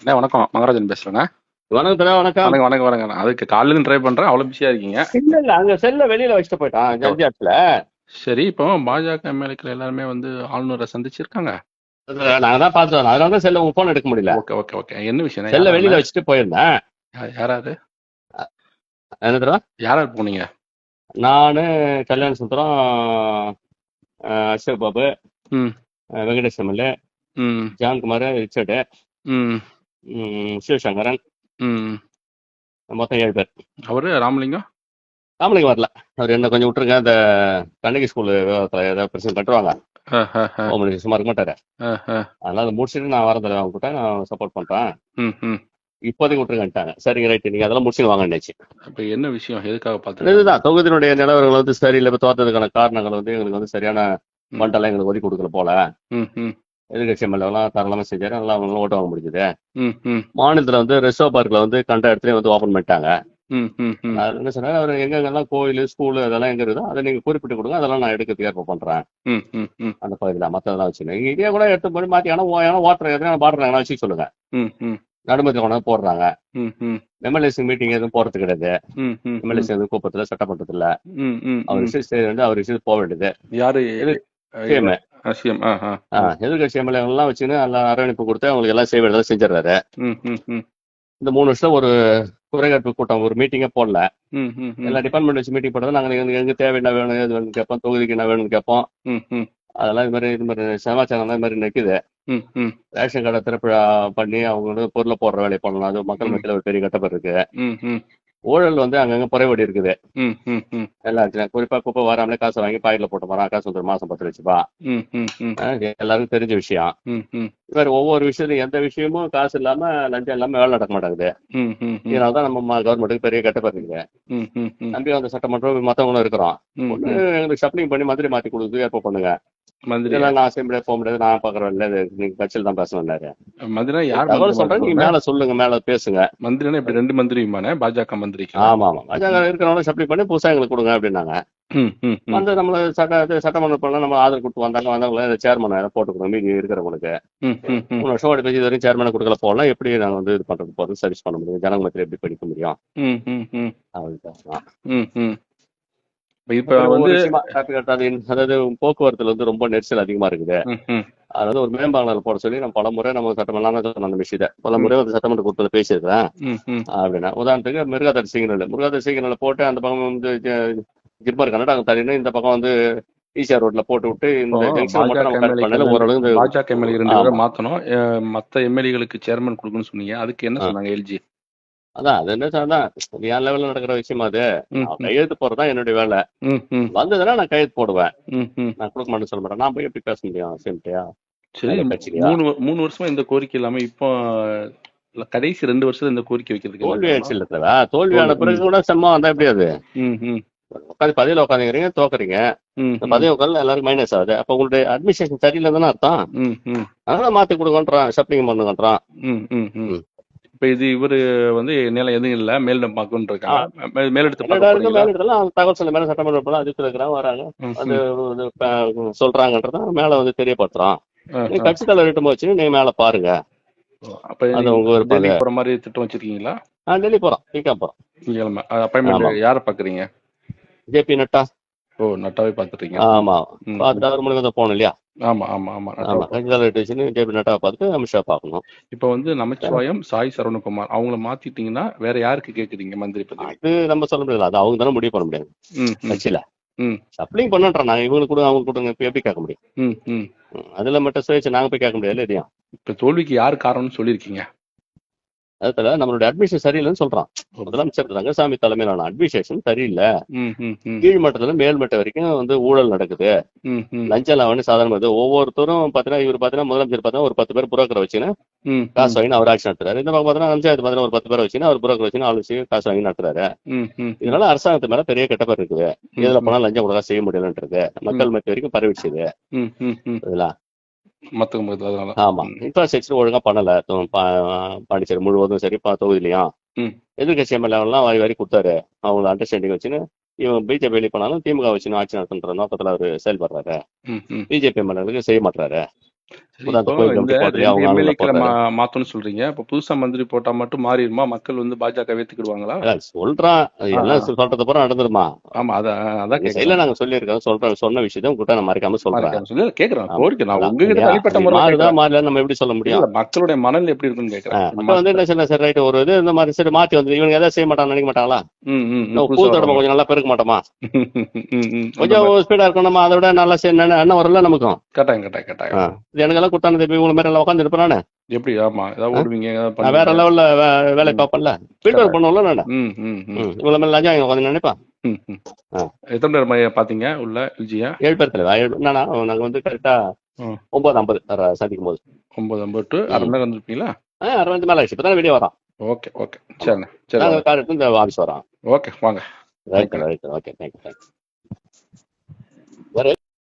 அண்ணே வணக்கம். மகராஜன் பேசுறேங்க வணக்கம் தடா வணக்கம். வணக்கம் வணக்கம் வணக்கம். அதுக்கு காலையில ட்ரை பண்றேன். அவ்வளவு பிஸியா இருக்கீங்க. இல்ல இல்ல அங்க செல்ல வெளியில வச்சுட்டு போயிட்டான் ஜட்ஜாட்ல சரி இப்போ பாஜக எம்எல்ஏக்கள் எல்லாருமே வந்து ஆளுநரை சந்திச்சிருக்காங்க. நாங்க தான் பார்த்தோம். அதனால தான் செல்ல உங்க போன் எடுக்க முடியல. Okay okay okay. என்ன விஷயம்? செல்ல வெளியில வச்சுட்டு போயிருந்தேன். யாராரு என்ன தடா யாராரு போனீங்க? நானு கல்யாண சுந்தரம் அசோக் பாபு வெங்கடேஷ் எம்எல்ஏ ம். ஜான்குமார் ரிச்சர்டு. சிவசங்கரன். மொத்தம் ஏழு பேர். அவரு ராமலிங்கம் ராமலிங்கம் வரல. அவர் என்ன கொஞ்சம் விட்டுருங்க அந்த கண்ணகி ஸ்கூல் விவகாரத்தில் ஏதாவது பிரச்சனை கட்டுவாங்க மினிஸ்டர் சும்மா இருக்க மாட்டாரு. அதனால அதை முடிச்சுட்டு நான் வரதில்லை அவங்க கிட்ட நான் சப்போர்ட் பண்றேன். இப்போதைக்கு விட்டுருங்கன்ட்டாங்க. சரிங்க ரைட் நீங்க அதெல்லாம் முடிச்சுன்னு வாங்க நினைச்சு அப்ப என்ன விஷயம்? எதுக்காக பார்த்து இதுதான் தொகுதியினுடைய நிலவரங்கள் வந்து சரியில்லை இப்போ தோற்றதுக்கான காரணங்கள் வந்து எங்களுக்கு வந்து சரியான மண்டலம் எங்களுக்கு ஒதுக்கி கொடுக்கல போல. எதிர்கட்சி எம்எல்ஏலாம் தாராளமாக செஞ்சாரு. நல்லா அவங்களும் ஓட்டு வாங்க முடிஞ்சது. மாநிலத்தில் வந்து ரிசர்வ் பார்க்கில் வந்து கண்ட இடத்துலயும் வந்து ஓப்பன் பண்ணிட்டாங்க. நான் என்ன சொன்னாரு? அவர் எங்கெங்கெல்லாம் கோயில் ஸ்கூல் அதெல்லாம் எங்க இருக்குதோ அதை நீங்க குறிப்பிட்டு கொடுங்க. அதெல்லாம் நான் எடுக்கிறதுக்கு ஏற்பாடு பண்றேன். அந்த பகுதியில் மற்றதெல்லாம் வச்சுருங்க இதே கூட எடுத்து போய் மாற்றி ஆனால் ஏன்னா ஓட்டுற எதுனா பாடுறாங்கன்னா வச்சு சொல்லுங்க. நடுமதி கொண்டாந்து போடுறாங்க. எம்எல்ஏஸ் மீட்டிங் எதுவும் போறது கிடையாது. எம்எல்ஏஸ் எதுவும் கூப்பத்தில் சட்டமன்றத்தில். அவர். விஷயம் வந்து அவர் விஷயத்துக்கு போக வேண்டியது. யாரு? இது எதிர்கட்சி எம்எல்ஏ எல்லாம் வச்சுன்னு எல்லாம் அரவணைப்பு கொடுத்து அவங்களுக்கு எல்லாம் செய்ய வேண்டியதை செஞ்சிடறாரு. இந்த மூணு வருஷம் ஒரு குறைகாட்பு கூட்டம் ஒரு மீட்டிங்கே போடல. எல்லா டிபார்ட்மெண்ட் வச்சு மீட்டிங் போடுறது நாங்கள் எங்க தேவை என்ன வேணும் எது வேணும்னு கேட்போம் தொகுதிக்கு என்ன வேணும்னு கேட்போம். அதெல்லாம் இது மாதிரி இது மாதிரி சமாச்சாரம் இது மாதிரி நிற்குது ரேஷன் கார்டை திறப்பு பண்ணி அவங்க பொருளை போடுற வேலையை பண்ணலாம். அது மக்கள் மத்தியில் ஒரு பெரிய கட்டப்பர் இருக்கு. ஊழல் வந்து அங்கங்க குறைபாடு இருக்குது. ம் ம் ம். எல்லா இடத்துலயும் குறிப்பா குப்பை வராமலே காசை வாங்கி பாக்கெட்ல போட்டு போறான். காசு வந்து மாசம் பத்து லட்சம் ரூபாய் எல்லாருக்கும் தெரிஞ்ச விஷயம். மாதிரி ஒவ்வொரு விஷயத்தையும் எந்த விஷயமும் காசு இல்லாம லஞ்சம் இல்லாம வேலை நடக்க மாட்டேங்குது. ம் ம் ம். இதனால தான் நம்ம கவர்மெண்ட்டுக்கு பெரிய கட்டப்பர் இருக்குது. நம்பி அந்த சட்டமன்றம் மத்தவங்களும் இருக்கிறோம். ஒண்ணு எங்களுக்கு ஷப்ளிங் பண்ணி மந்திரி மாத்தி கொடுத்து ஏற்ப பண்ணுங்க. மந்திரி இதெல்லாம் நான் அசம்பிளே போக முடியாது. நான் பாக்குறேன் இல்ல நீங்க கட்சியில் தான் பேசணும்னாரு மந்திரினா யார் தகவல் மந்திரி சொல்றேன். நீங்க? மேல சொல்லுங்க. மேல பேசுங்க. மந்திரினா இப்படி ரெண்டு மந்திரியுமானே பாஜக மந்திரிக்கு? ஆமா ஆமா. பாஜக இருக்கிறவங்க ஷப்ளிங் பண்ணி புதுசா எங்களுக்கு கொடுங்க அப்படின்னாங்க. வந்து நம்மள சட்ட இது சட்டமன்றம் பண்ண நம்ம ஆதரவு கொடுத்து வந்தாங்க. வந்தவங்கள சேர்மன் போட்டு கொடுங்க. மீதி இருக்கிறவங்களுக்கு. வருஷம் ஓடி பேசி வரைக்கும் சேர்மனை கொடுக்கல. போகலாம் எப்படி நாங்க வந்து இது பண்றது போறது சர்வீஸ் பண்ண முடியும். ஜனங்க மத்தியில எப்படி படிக்க முடியும்? அப்படின்னு இப்ப வந்து அதாவது போக்குவரத்துல வந்து ரொம்ப நெரிசல் அதிகமா இருக்குது. அதாவது ஒரு மேம்பாலம் போட சொல்லி நம்ம பல முறை நம்ம சட்டமெல்லாம் சொன்ன அந்த விஷயத்தை. பல முறை வந்து சட்டமன்ற கூட்டத்தில் பேசியிருக்கிறேன். அப்படின்னா உதாரணத்துக்கு மிருகாதாரி சிக்னல் மிருகாதாரி சிக்னல் போட்டு அந்த பக்கம் வந்து ஜிப்மர் கன்னடா அங்க தள்ளினு இந்த பக்கம் வந்து ஈசிஆர் ரோட்ல போட்டு விட்டு இந்த ஜங்ஷன் மட்டும் நம்ம கட் பாஜக பண்ணல ஓரளவு பாஜக எம்எல்ஏ ரெண்டு மாத்தணும். மத்த எம்எல்ஏகளுக்கு சேர்மன் கொடுக்கணும்னு சொன்னீங்க. அதுக்கு என்ன. சொன்னாங்க எல்ஜி அதான் அது என்ன அதான் என் லெவல்ல நடக்கிற விஷயமா அது. கையெழுத்து போறதுதான் என்னுடைய வேலை. வந்ததுன்னா நான் கையெழுத்து போடுவேன். நான் கொடுக்க மாட்டேன்னு சொல்ல மாட்டேன். நான் போய் எப்படி பேச முடியும்? சிம்டியா சரி? மூணு மூணு வருஷமா இந்த கோரிக்கை இல்லாம இப்போ கடைசி ரெண்டு வருஷத்துல இந்த கோரிக்கை வைக்கிறதுக்கு தோல்வி? ஆயிடுச்சு இல்ல தோல்வியான தோல்வி, பிறகு கூட செம்மா வந்தா எப்படி அது? உட்காந்து பதவியில உட்காந்துக்கிறீங்க தோக்குறீங்க. பதவி உட்காந்து எல்லாரும் மைனஸ் ஆகுது. அப்ப உங்களுடைய அட்மினிஸ்ட்ரேஷன் சரியில்லை தானே அர்த்தம்? அதனால மாத்தி கொடுக்கன்றான் ஷப்பிங் பண்ணுங்கன்றான். இப்ப இது இவரு வந்து நிலம் எதுவும் இல்ல மேலிடம் பார்க்கணும் இருக்காங்க மே- மேலிடத்தை என்னடா பார்க்க இருக்கு போறீங்களா? மேல இதெல்லாம் தகவல் சொல்ல மேல சட்டமன்ற போல இருக்கிறாங்க வராங்க. அது சொல்றாங்கன்றத மேல வந்து தெரியப்படுத்துறோம். ஆ, ஆ. கட்சி தலைவர் வச்சு நீங்க மேல பாருங்க. அப்ப உங்க போற மாதிரி திட்டம் வச்சிருக்கீங்களா? நான் டெல்லி போறோம் பிகா போறோம். திங்கக்கிழமை அப்பாயின்மெண்ட். யாரை பாக்குறீங்க? ஜேபி நட்டா. ஓ நட்டாவே பாத்துட்டீங்க. ஆமா. ம், பார்த்துட்டு அவர் மூலியமா போகணும் இல்லையா? ஆமா ஆமா ஆமா. ஆமா. ஜேபி நட்டா பார்த்துட்டு அமித்ஷா பார்க்கணும் இப்ப வந்து நமச்சிவாயம் சாய் சரவணகுமார் அவங்கள மாத்திட்டீங்கன்னா வேற யாருக்கு கேக்குறீங்க மந்திரி பதவி? அது நம்ம சொல்ல முடியாது அது அவங்க தானே முடிவு பண்ண முடியாது. கட்சியில. ம். சப்ளிங் பண்ணன்றோம் நாங்க இவங்களுக்கு கூட அவங்க கொடுங்க இப்ப எப்படி கேட்க முடியும்? அதுல மட்டும் நாங்க போய் கேட்க முடியாது இப்ப தோல்விக்கு யார் காரணம்னு சொல்லியிருக்கீங்க? அதுல நம்மளுடைய அட்மிஷன் சரியில்லைன்னு சொல்றான். முதலமைச்சர் ரங்கசாமி தலைமையிலான அட்மினிஸ்ட்ரேஷன் சரியில்லை. ம், ம், ம், கீழ் மட்டத்துல மேல் மட்டம் வரைக்கும் வந்து ஊழல் நடக்குது. லஞ்ச லாவணி சாதாரண ஒவ்வொருத்தரும் பாத்தீங்கன்னா இவர் பாத்தீங்கன்னா முதலமைச்சர் பாத்தீங்கன்னா ஒரு பத்து பேர் புரோக்கரை வச்சுன்னு காசு வாங்கி அவர் ஆட்சி நடத்துறாரு. இந்த பக்கம் பாத்தீங்கன்னா பஞ்சாயத்து பாத்தீங்கன்னா ஒரு பத்து பேரை வச்சுன்னு அவர் புரோக்கர் வச்சுன்னு ஆள் வச்சு காசு வாங்கி நடத்துறாரு. இதனால அரசாங்கத்து மேல பெரிய கெட்ட பேர் இருக்குது. இதுல போனா லஞ்சம் கொடுக்க செய்ய முடியலன்றது. மக்கள் மத்திய வரைக்கும் பரவிடுச்சுது ம், ம், ம். இதுல மத்தவங்க மத்தவங்க அதனால. ஆமா. இன்ஃப்ராஸ்ட்ரக்சர் ஒழுங்கா பண்ணல. பாண்டிச்சேரி முழுவதும் சரி பா- தொகுதியிலையும். எதிர்கட்சி எம்எல்ஏ எல்லாம் வாரி வாரி கொடுத்தாரு. அவங்க அண்டர்ஸ்டாண்டிங் வச்சுன்னு இவங்க பிஜேபி வெளியே போனாலும் திமுக வச்சுன்னு ஆட்சி நடத்துன்ற நோக்கத்துல அவர் செயல்படுறாரு. பிஜேபி எம்எல்ஏகளுக்கு செய்ய மாட்டாரு மாத்தணும்னு சொல்றீங்க. இப்ப புதுசா மந்திரி போட்டா மட்டும் மாறிடுமா மக்கள் வந்து பாஜக ஏத்துக்கிடுவாங்களா? சொல்றான். எல்லாம். சொல்றது பூரா நடந்துருமா? ஆமா அதான் அதான் கேக்குறேன். நாங்க சொல்லியிருக்கோம். சொல்றேன் சொன்ன விஷயத்த உங்ககிட்ட நான் மறைக்காம சொல்றேன். சொல்லி. இல்ல, கேக்குறேன். கோரிக்கை. நான் உங்ககிட்ட தனிப்பட்ட மாறல நம்ம எப்படி சொல்ல முடியும்? இல்ல மக்களுடைய மனநிலை எப்படி இருக்குன்னு கேக்குறேன். வந்து மாற்றத்தை என்ன சொல்ல சரி ரைட் ஒரு இது இந்த மாதிரி சரி மாத்தி வந்து இவங்க எதாவது செய்ய மாட்டாங்க நினைக்க மாட்டாங்களா? பூ கொஞ்சம் நல்லா பெருக்க மாட்டோமா? கொஞ்சம் ஸ்பீடா இருக்கும் நம்ம அதை விட நல்லா எண்ணம் வரல நமக்கும். கட்டாயம் கட்டாயம் கட்டாயம். எனக்கெல்லாம் கொடுத்தானது இப்ப இவங்க மாதிரி எல்லாம் உட்காந்து இருப்பேன் எப்படி? ஆமா ஏதாவது? ஓடுவீங்க நான் வேற லெவல்ல வேலை பார்ப்பேன்ல. ஃபீல்ட் ஒர்க் பண்ணுவோம்ல நான். இவ்வளவு மேல லஞ்சம் உட்காந்து நினைப்பேன். எத்தனை பேர் மைய பாத்தீங்க உள்ள எல்ஜியா? ஏழு பேர் தலைவா ஏழு என்னன்னா நாங்க வந்து கரெக்டா ஒன்பது ஐம்பது சந்திக்கும் போது ஒன்பது ஐம்பது டு அரை மணி நேரம் வந்திருப்பீங்களா? ஆ அறுபது மேல ஆயிடுச்சு. இப்பதான் வெளியே வரோம் ஓகே ஓகே. சரிண்ணே சரி நாங்க வாங்க கார் எடுத்து இந்த ஆஃபீஸ் வரோம் ஓகே வாங்க. ரைட் ரைட் ஓகே தேங்க்யூ வேற